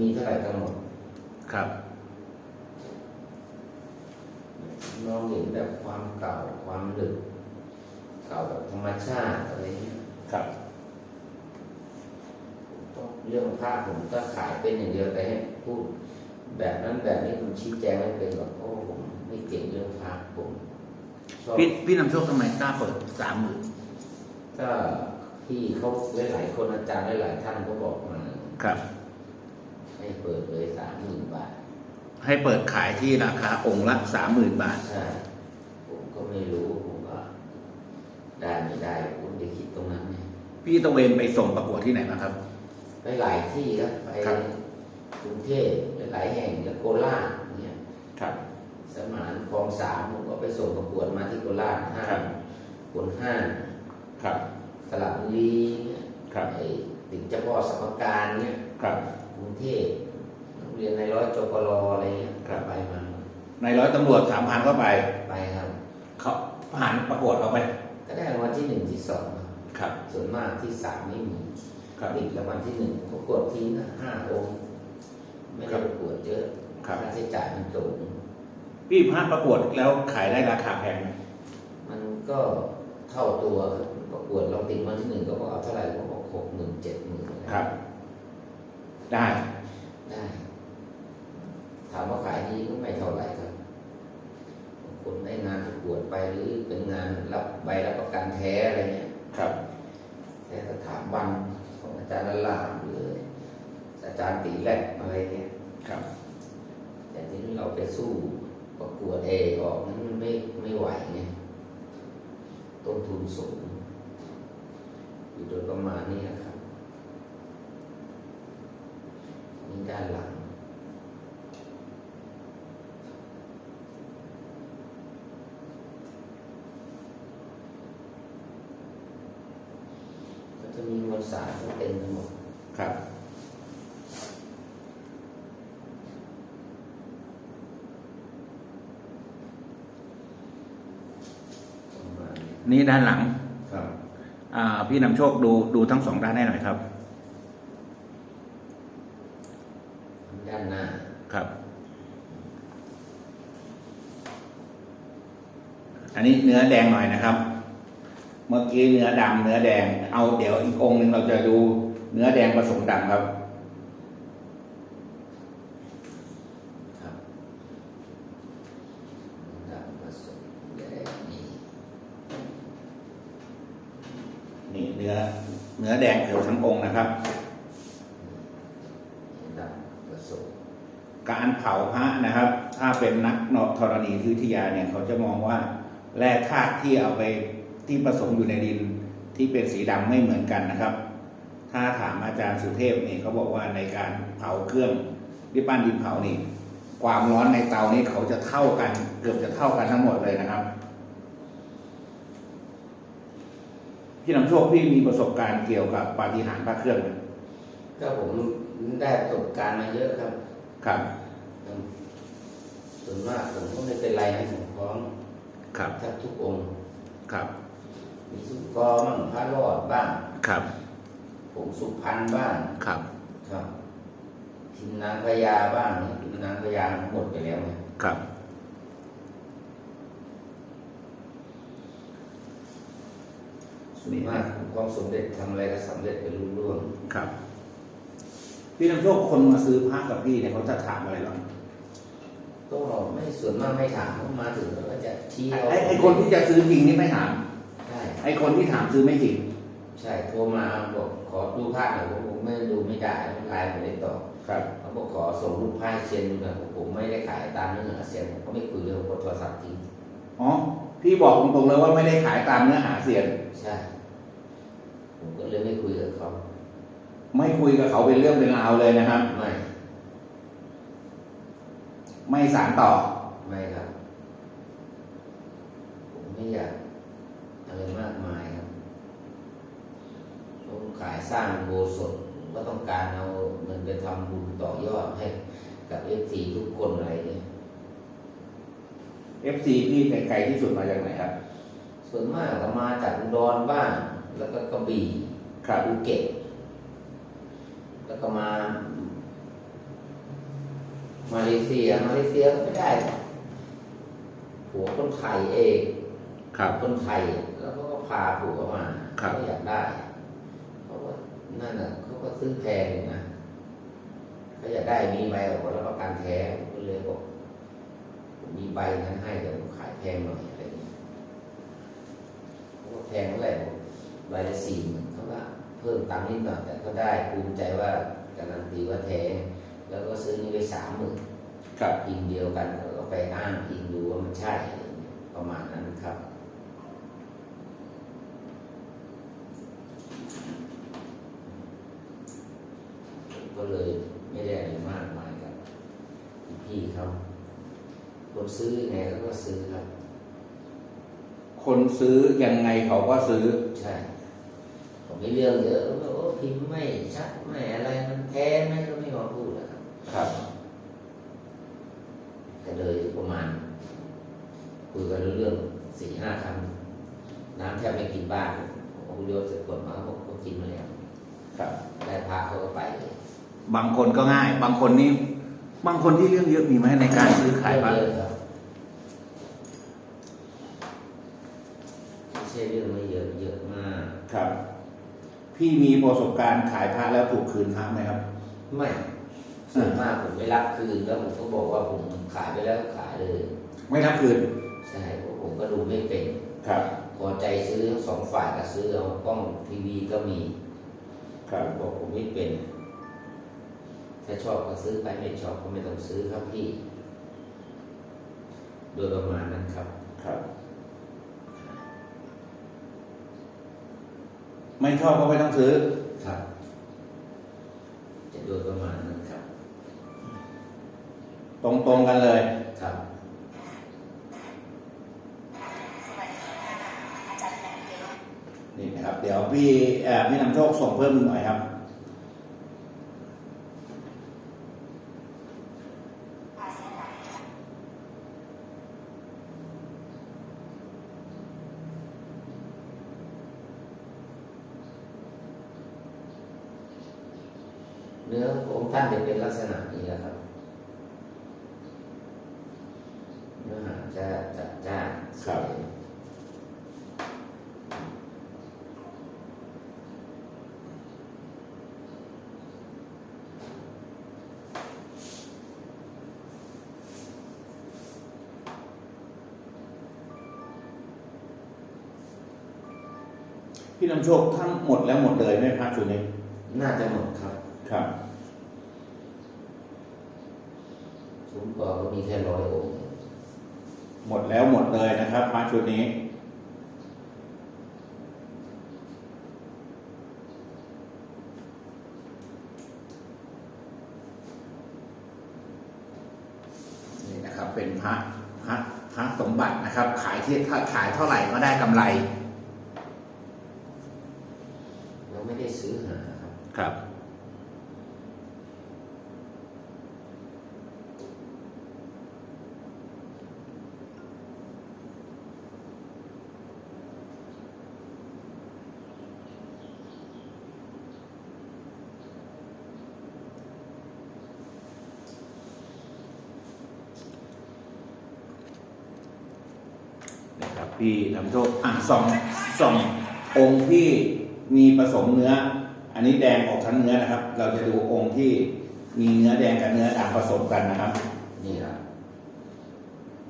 มีเท่าไหร่กันหมด ครับ มองเห็นแบบความเก่าความลึก เก่าแบบธรรมชาติอะไรเงี้ยครับ เรื่องภาพผมก็ขายเป็นอย่างเดียวแต่ให้พูดแบบนั้นแบบนี้ผมชี้แจงไม่เป็นหรอกเพราะว่าผมไม่เก่งเรื่องภาพผมชอบพี่พี่นำโชคทำไมกล้าเปิดสามหมื่นก็พี่เขาหลายๆคนอาจารย์หลายๆท่านก็บอกมา ครับ ให้เปิดเลยสามหมื่นบาท ให้เปิดขายที่ราคาองค์ละสามหมื่นบาท ใช่ ผมก็ไม่รู้ผมก็ได้ไม่ได้ผมจะคิดตรงนั้นไงพี่ตะเวนไปส่งประกวดที่ไหนมาครับ ไปหลายที่ครับไปครับ กรุงเทพหลายแห่งอย่างโคราชเนี่ยครับ สมานคลองสามผมก็ไปส่งประกวดมาที่โคราชห้าครับคนห้าครับสระบุรีเนี่ยครับ ไอ้ติดเจ้าพ่อสมการเนี่ย ครับ กรุงเทพโรงเรียนในร้อยจปรอะไรเงี้ยครับไปมา ในร้อยตำรวจสามพันก็ไป ไปครับเขาผ่านประกวดเขาไป ก็ได้รางวัลที่หนึ่งที่สองครับครับ ส่วนมากที่สามไม่มีครับติดรางวัลที่หนึ่งประกวดทีนะห้าองค์ไม่ครัได้บประกวดเยอะครับค่าใช้จ่ายมันสูงพี่พลาดประกวดแล้วขายได้ราคาแพงไหมมันก็เท่าตัวครับประกวดเราติดรางวัลที่หนึ่งก็บอกเอาเท่าไหร่ก็บอกหกหมื่นเจ็ดหมื่นครับ ได้ได้ถามว่าขายดีก็ไม่เท่าไหร่ครับบางคนได้งานประกวดไปหรือเป็นงานรับใบรับประกันแท้อะไรเนี่ยครับแท้สถาบันของอาจารย์ละลามหรืออาจารย์ตีแรกอะไรเนี่ยครับ แต่ทีนี้เราไปสู้ประกวดเองออกนั้นมันไม่ไม่ไหวไงต้นทุนสูง อยู่โดยประมาณนี้นะครับนี่ ด้านหลัง ก็จะมีมวลสารเต็มไปหมดครับประมาณนี้นี่ด้านหลัง ครับ อ่า พี่นำโชคดูดูทั้งสองด้านให้หน่อยครับ ด้านหน้า ครับ อันนี้เนื้อแดงหน่อยนะครับ เมื่อกี้เนื้อดำเนื้อแดง เอาเดี๋ยวอีกองหนึ่งเราจะดูเนื้อแดงผสมดำครับครับดำผสมแดงนี่เนื้อเนื้อแดงเกือบทั้งองค์นะครับดำผสมการเผาพระนะครับ ถ้าเป็นนักนธรณีวิทยาเนี่ย เขาจะมองว่า แร่ธาตุที่เอาไปที่ผสมอยู่ในดินที่เป็นสีดำไม่เหมือนกันนะครับ ถ้าถามอาจารย์สุเทพนี่เขาบอกว่าในการเผาเครื่องที่ปั้นดินเผานี่ ความร้อนในเตานี่เขาจะเท่ากัน เกือบจะเท่ากันทั้งหมดเลยนะครับ พี่นำโชคพี่มีประสบการณ์เกี่ยวกับปาฏิหาริย์พระเครื่องไหมก็ผมได้ประสบการณ์มาเยอะครับ ครับส่วนมากผมก็ไม่เป็นไรนะผมพร้อม ครับแทบทุกองค์ครับมีสุกรบ้างพระรอดบ้างครับผมสุพรรณบ้างครับ ครับทิมนางพญาบ้างเนี่ยทิมนางพญาหมดไปแล้วไงครับส่วนมากผมความสำเร็จทำอะไรก็สำเร็จไปรุ่ร่วงครับ พี่นำโชคคนมาซื้อพระกับพี่เนี่ยเขาจะถามอะไรบ้าง ก็ไม่ส่วนมากไม่ถามเขามาถึงแล้วก็จะชี้เอาไอ้ไอ้คนที่จะซื้อจริงนี่ไม่ถามใช่ไอ้คนที่ถามซื้อไม่จริง ใช่โทรมาบอกขอดูภาพหน่อยผมบอกไม่ดูไม่ได้ไลน์ไม่ได้ตอบครับเขาบอกขอส่งรูปภาพให้เซ็นดูหน่อยผมผมไม่ได้ขายตามเนื้อหาเซ็นผมก็ไม่คุยเลยผมกดโทรศัพท์ทิ้งอ๋อพี่บอกตรงๆเลยว่าไม่ได้ขายตามเนื้อหาเสียงใช่ผมก็เลยไม่คุยกับเขาไม่คุยกับเขาเป็นเรื่องเป็นราวเลยนะครับไม่ ไม่สารต่อ ไม่ครับ ผมไม่อยากอะไรมากมายครับผมขายสร้างโบสถผมก็ต้องการเอาเงินไปทำบุญต่อยอดให้กับเอฟซีทุกคนอะไรเนี่ย FC พี่ไกลๆที่สุดมาจากไหนครับ ส่วนมากก็มาจากอุดรบ้างแล้วก็กระบี่ครับภูเก็ตแล้วก็มา มาเลเซีย มาเลเซียก็ไม่ได้ผัวคนไทยเองครับคนไทยแล้วเขาก็พาผัวมาครับเขาอยากได้เพราะว่านั่นน่ะเขาก็ซื้อแพงอยู่นะเขาอยากได้มีใบออกรับประกันแท้ผมก็เลยบอกผมมีใบนั้นให้แต่ผมขายแพงหน่อยอะไรอย่างเงี้ยเขาก็แพงเท่าไหร่ผมใบละสี่หมื่นเขาก็เพิ่มตังค์นิดหน่อยแต่ก็ได้ภูมิใจว่าการันตีว่าแท้ แล้วก็ซื้อนี่ไปสามหมื่นครับอิงเดียวกันแล้วก็ไปอ้างอิงดูว่ามันใช่อะไรอย่างเงี้ยประมาณนั้นครับ ก็เลยไม่ได้อะไรมากมายกับพี่เขาคนซื้อยังไงเขาก็ซื้อครับ คนซื้อยังไงเขาก็ซื้อใช่ผมไม่เรื่องเยอะแล้วก็โอ้พิมพ์ไม่ชัดไม่อะไรมันแท้ไหมก็ไม่มาพูดนะครับ ครับก็เลยประมาณคุยกันเรื่องสี่ห้าครั้งน้ำแทบไม่กินบ้านผมโยนเสร็จกดมาเขาบอกเขากินมาแล้วครับได้พระเขาก็ไปเลยบางคนก็ง่าย บางคนนี่บางคนที่เรื่องเยอะมีไหมในการซื้อขายบ้านเยอะครับไม่ใช่เรื่องไม่เยอะเยอะมากครับ พี่มีประสบการณ์ขายพระแล้วถูกคืนพระไหมครับ ไม่ ส่วนมากผมไม่รับคืนแล้วผมก็บอกว่าผมขายไปแล้วขายเลย ไม่รับคืนใช่เพราะผมก็ดูไม่เป็นครับพอใจซื้อทั้งสองฝ่ายก็ซื้อเอากล้องทีวีก็มี ครับผมบอกผมไม่เป็น ถ้าชอบก็ซื้อไปไม่ชอบก็ไม่ต้องซื้อครับพี่ โดยประมาณนั้นครับ ครับ ไม่ชอบก็ไม่ต้องซื้อ ครับ จะโดยประมาณนั้นครับ ตรงๆกันเลยครับนี่นะครับ เดี๋ยวพี่เอ่อพี่นำโชคส่งเพิ่มหน่อยครับ เนื้อของค์ท่านจะเป็นลักษณะนี้แหละครับ เนื้อหาจะจัดจ้านส ครับ วย พี่นำโชคทั้งหมดแล้วหมดเลยไหม่พระชุดนี้ น่าจะหมดครับ ครับ ซุ้มกอก็มีแค่ร้อยองค์หมดแล้วหมดเลยนะครับพระชุดนี้ นี่นะครับ เป็นพระพระพระสมบัตินะครับ ขายที่ถ้าขายเท่าไหร่ก็ได้กำไร เราไม่ได้ซื้อหา ครับ นะครับพี่นำโชคอะสองสององค์ที่มีผสมเนื้อ อันนี้แดงออกทั้งเนื้อนะครับ เราจะดูองค์ที่มีเนื้อแดงกับเนื้อดำผสมกันนะครับ นี่ครับ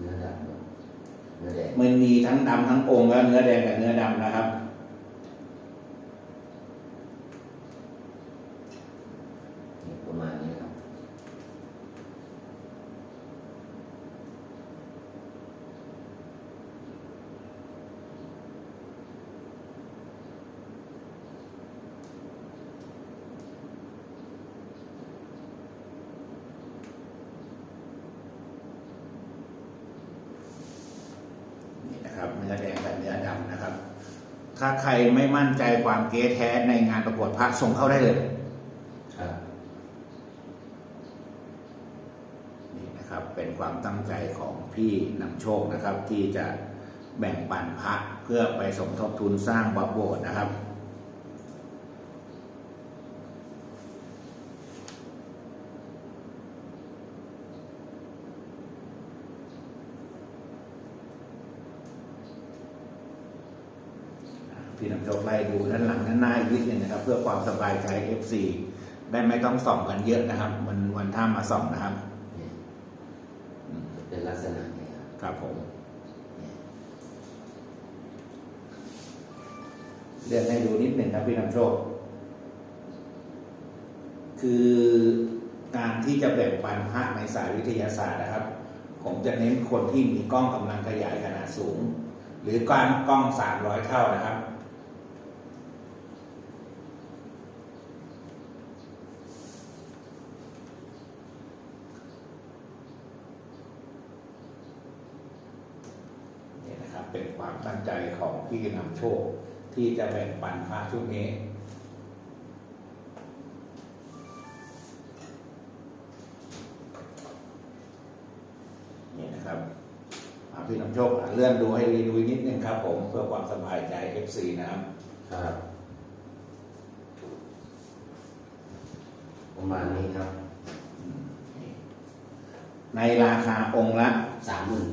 เนื้อดำเนื้อแดงมันมีทั้งดำทั้งองค์แล้วเนื้อแดงกับเนื้อดำนะครับ นี่ประมาณนี้ครับ นี่นะครับเนื้อแดงกับเนื้อดำนะครับ ถ้าใครไม่มั่นใจความเก๊แท้ในงานประกวดพระส่งเข้าได้เลยครับนี่นะครับเป็นความตั้งใจของพี่นำโชคนะครับ ที่จะแบ่งปันพระเพื่อไปสมทบทุนสร้างวัดโบสถ์นะครับ พี่นำโชคไล่ดูด้านหลังด้านหน้าอีกนิดหนึงนะครับ เพื่อความสบายใจ FC ได้ไม่ต้องส่องกันเยอะนะครับวันวันท่ามาส่องนะครับเนี่ยเป็นลักษณะนี้ครับครับผม เลื่อนให้ดูนิดหนึ่งครับพี่นำโชค คือการที่จะแบ่งปันพระในสายวิทยาศาสตร์นะครับ ผมจะเน้นคนที่มีกล้องกำลังขยายขนาดสูง หรือการกล้อง 300 เท่านะครับ นี่นะครับ เป็นความตั้งใจของพี่นำโชค ที่จะแบ่งปันพระชุดนี้นี่นะครับอะพี่นำโชคอะเลื่อนดูให้ดีดูอีกนิดนึงครับ ผมเพื่อความสบายใจ FC นะครับครับ ประมาณนี้ครับ ในราคาองค์ละสามหมื่น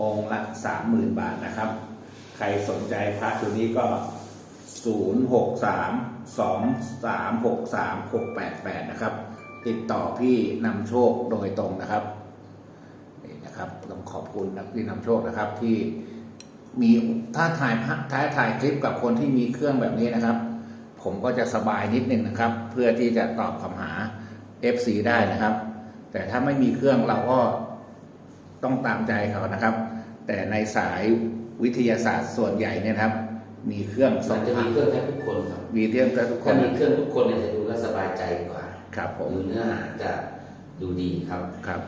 องละสามหมื่นบาทนะครับ ใครสนใจพระตัวนี้ก็ศูนย์หกสามสองสามหกสามหกแปดแปดนะครับ ติดต่อพี่นำโชคโดยตรงนะครับนี่นะครับต้องขอบคุณนะพี่นำโชคนะครับที่มีถ้าถ่ายพระท้ายถ่ายคลิปกับคนที่มีเครื่องแบบนี้นะครับ ผมก็จะสบายนิดนึงนะครับ เพื่อที่จะตอบคำหา FC ได้นะครับ แต่ถ้าไม่มีเครื่องเราก็ ต้องตามใจเขานะครับ แต่ในสายวิทยาศาสตร์ส่วนใหญ่เนี่ยนะครับ มีเครื่องสมัอนงจะมีเครื่องแทบทุกคนครับมีเครื่องทุกคถ้านมีเครื่องทุกคนเนี่ยจะดูแลวสบายใจกว่าครับผมดูเนื้อหาจะดูดีครับ ครับ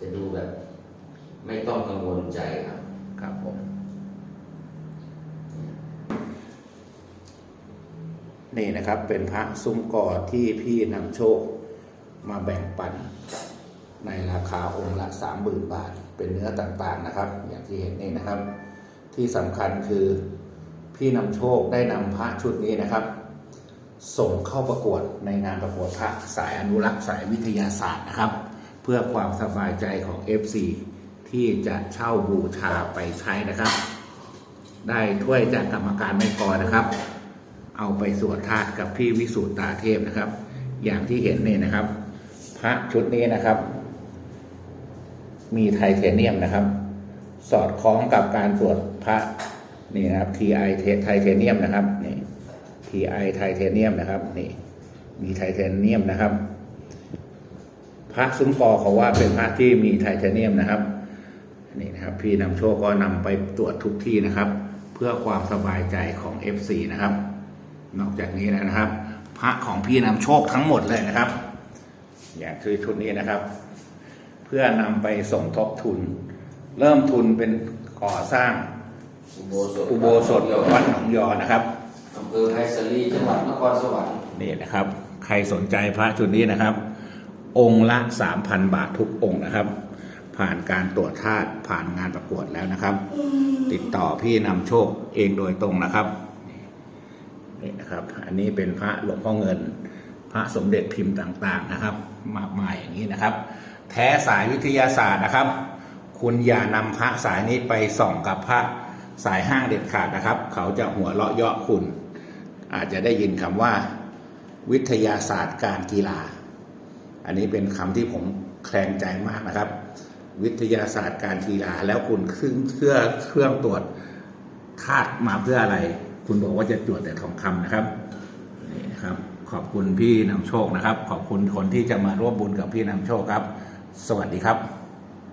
จะดูแบบ ไม่ต้องกังวลใจครับ ครับผม นี่นะครับเป็นพระซุ้มกอที่พี่นำโชคมาแบ่งปัน ในราคาองค์ละสามหมื่นบาท เป็นเนื้อต่างๆนะครับ อย่างที่เห็นนี่นะครับ ที่สำคัญคือพี่นำโชคได้นำพระชุดนี้นะครับ ส่งเข้าประกวดในงานประกวดพระสายอนุรักษ์สายวิทยาศาสตร์นะครับ เพื่อความสบายใจของ FC ที่จะเช่าบูชาไปใช้นะครับ ได้ถ้วยจากกรรมการไม่พอนะครับ เอาไปสวดทาสกับพี่วิสุทธตาเทพนะครับ อย่างที่เห็นนี่นะครับ พระชุดนี้นะครับ มีไทเทเนียมนะครับ สอดคล้องกับการตรวจพระนี่นะครับ TI ไทเทเนียมนะครับนี่ TI ไทเทเนียมนะครับนี่มีไทเทเนียมนะครับ พระซุ้มกอเขาว่าเป็นพระที่มีไทเทเนียมนะครับนี่นะครับ พี่นำโชคก็นำไปตรวจทุกที่นะครับ เพื่อความสบายใจของ FC นะครับ นอกจากนี้แล้วนะครับ พระของพี่นำโชคทั้งหมดเลยนะครับ อย่างคือชุดนี้นะครับ พื่อนำไปสมทบทุน เริ่มทุนเป็นก่อสร้างอุโบสถอุโบสถวัดหนองยอนะครับอำเภอไพศาลีจังหวัดนครสวรรค์นี่นะครับ ใครสนใจพระชุดนี้นะครับ องค์ละ3,000บาททุกองค์นะครับ ผ่านการตรวจธาตุผ่านงานประกวดแล้วนะครับ ติดต่อพี่นำโชคเองโดยตรงนะครับนี่นะครับ อันนี้เป็นพระหลวงพ่อเงิน พระสมเด็จพิมพ์ต่างๆนะครับ มากมายอย่างนี้นะครับ แท้สายวิทยาศาสตร์นะครับ คุณอย่านำพระสายนี้ไปส่องกับพระสายห้างเด็ดขาดนะครับ เขาจะหัวเราะเยาะคุณ อาจจะได้ยินคำว่า วิทยาศาสตร์การกีฬา อันนี้เป็นคำที่ผมแคลงใจมากนะครับ วิทยาศาสตร์การกีฬาแล้วคุณเครื่องเครื่องเครื่องตรวจคาดมาเพื่ออะไร คุณบอกว่าจะตรวจแต่ทองคำนะครับนี่ครับ ขอบคุณพี่นำโชคนะครับ ขอบคุณคนที่จะมาร่วมบุญกับพี่นำโชคครับ สวัสดีครับ